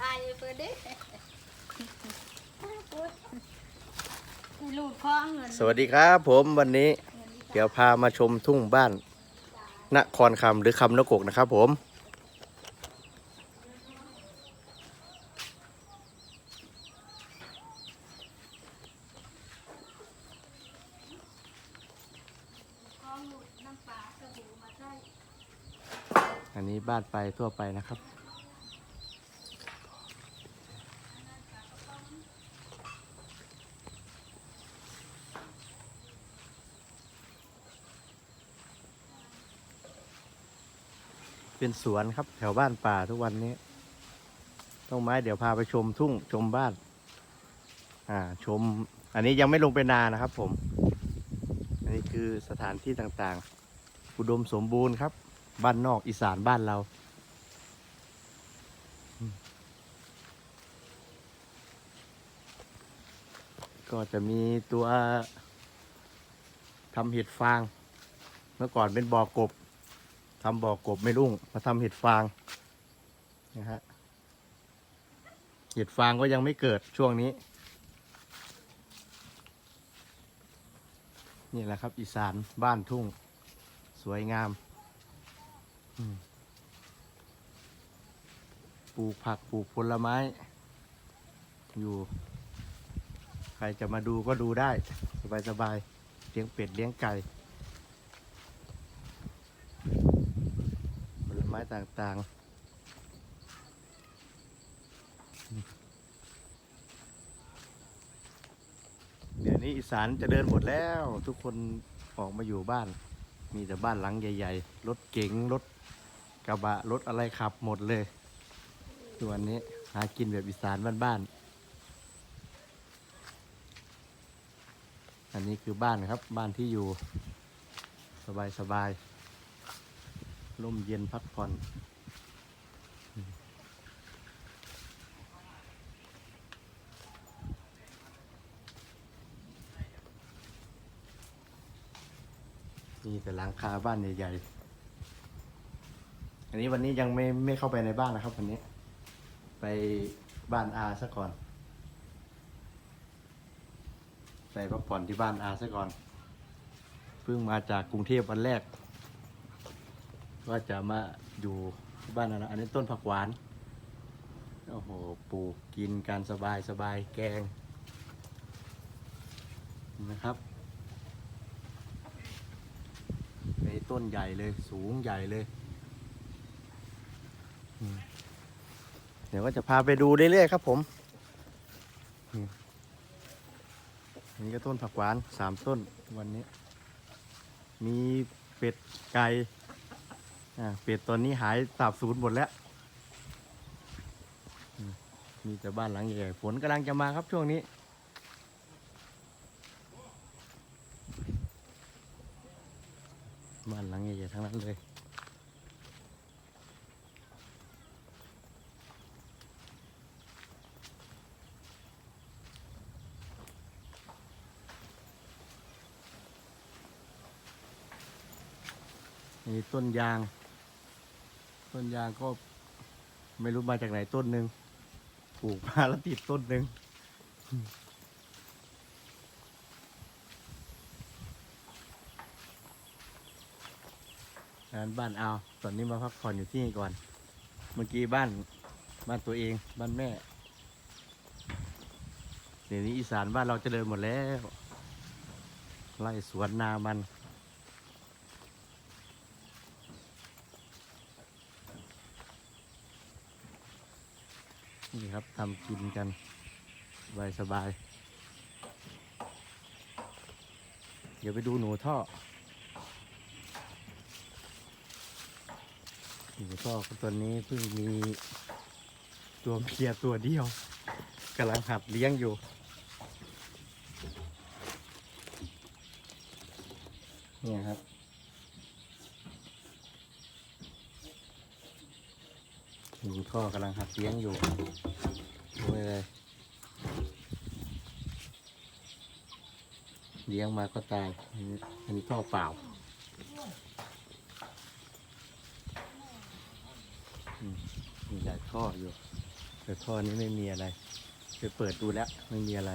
ถ่ายเปิดดิลูกคล้องเงินสวัสดีครับผมวันนี้เดี๋ยวพามาชมทุ่งบ้านนครคำหรือคำนกกนะครับผมอันนี้บ้านไปทั่วไปนะครับ เป็นสวนครับ แถวบ้านป่าทุกวันนี้ ต้องไม้เดี๋ยวพาไปชมทุ่งชมบ้าน อ่า ชม อันนี้ยังไม่ลงไปนานะครับผม อันนี้คือสถานที่ต่างๆ อุดมสมบูรณ์ครับ บ้านนอกอีสานบ้านเราก็จะมีตัวทำเห็ดฟาง เมื่อก่อนเป็นบ่อกบ ทำบ่อกบไม่รุ่ง มาทำเห็ดฟางนะฮะเห็ดฟางก็ยังไม่เกิดช่วงนี้ นี่แหละครับ อีสานบ้านทุ่ง สวยงามปลูกผักปลูกผลไม้ อยู่ ใครจะมาดูก็ดูได้ สบายๆเลี้ยงเป็ดเลี้ยงไก่ ผล ไม้ต่างๆ เดี๋ยวนี้อีสานจะเดินหมดแล้ว ทุกคนออกมาอยู่บ้าน มีแต่บ้านหลังใหญ่ ๆ รถเก๋งรถกระบะรถอะไรขับหมดเลยตัวนนี้หากินแบบอีสานบ้านๆ อันนี้คือบ้านครับบ้านที่อยู่ สบายๆ ร่มเย็นพักผ่อนมีแต่หลังคาบ้านใหญ่ๆ อันนี้วันนี้ยังไม่ไม่เข้าไปในบ้านนะครับวันนี้ ไปบ้านอาซะก่อน ไปพักผ่อนที่บ้านอาซะก่อน เพิ่งมาจากกรุงเทพวันแรก ว่าจะมาอยู่บ้านนะอันนี้ต้นผักหวาน โอ้โห ปลูกกินการสบายสบายแกง นะครับในต้นใหญ่เลย สูงใหญ่เลย เดี๋ยวก็จะพาไปดูเรื่อยๆครับผมนนี้ก็ต้นผักหวานสามต้นวันนี้ มีเป็ดไก่ เป็ดตอนนี้หายสาบสูญหมดแล้ว มีแต่บ้านหลังใหญ่ๆฝนกำลังจะมาครับช่วงนี้บ้านหลังใหญ่ๆทั้งนั้นเลยนี่ต้นยาง ต้นยางก็ไม่รู้มาจากไหนต้นหนึ่งปลูกมาแล้วติดต้นหนึ่งงานบ้านเอา ตอนนี้มาพักผ่อนอยู่ที่นี่ก่อน เมื่อกี้บ้านบ้านตัวเอง บ้านแม่ เดี๋ยวนี้อีสานบ้านเราจเจริญหมดแล้วไร่สวนนามัน นี่ครับทำกินกันสบายสบาย เดี๋ยวไปดูหนูท่อ หนูท่อตัวนี้เพิ่งมีตัวเมียตัวเดียวกำลังหัดเลี้ยงอยู่เนี่ยครับ หนูท่อกำลังหัดเลี้ยงอยู่ดูเลยเลี้ยงมาก็ตาย อันนี้ท่อเปล่าอืมีหลายท่ออยู่ แต่ท่อนี้ไม่มีอะไร ไปเปิดดูแล้ว ไม่มีอะไร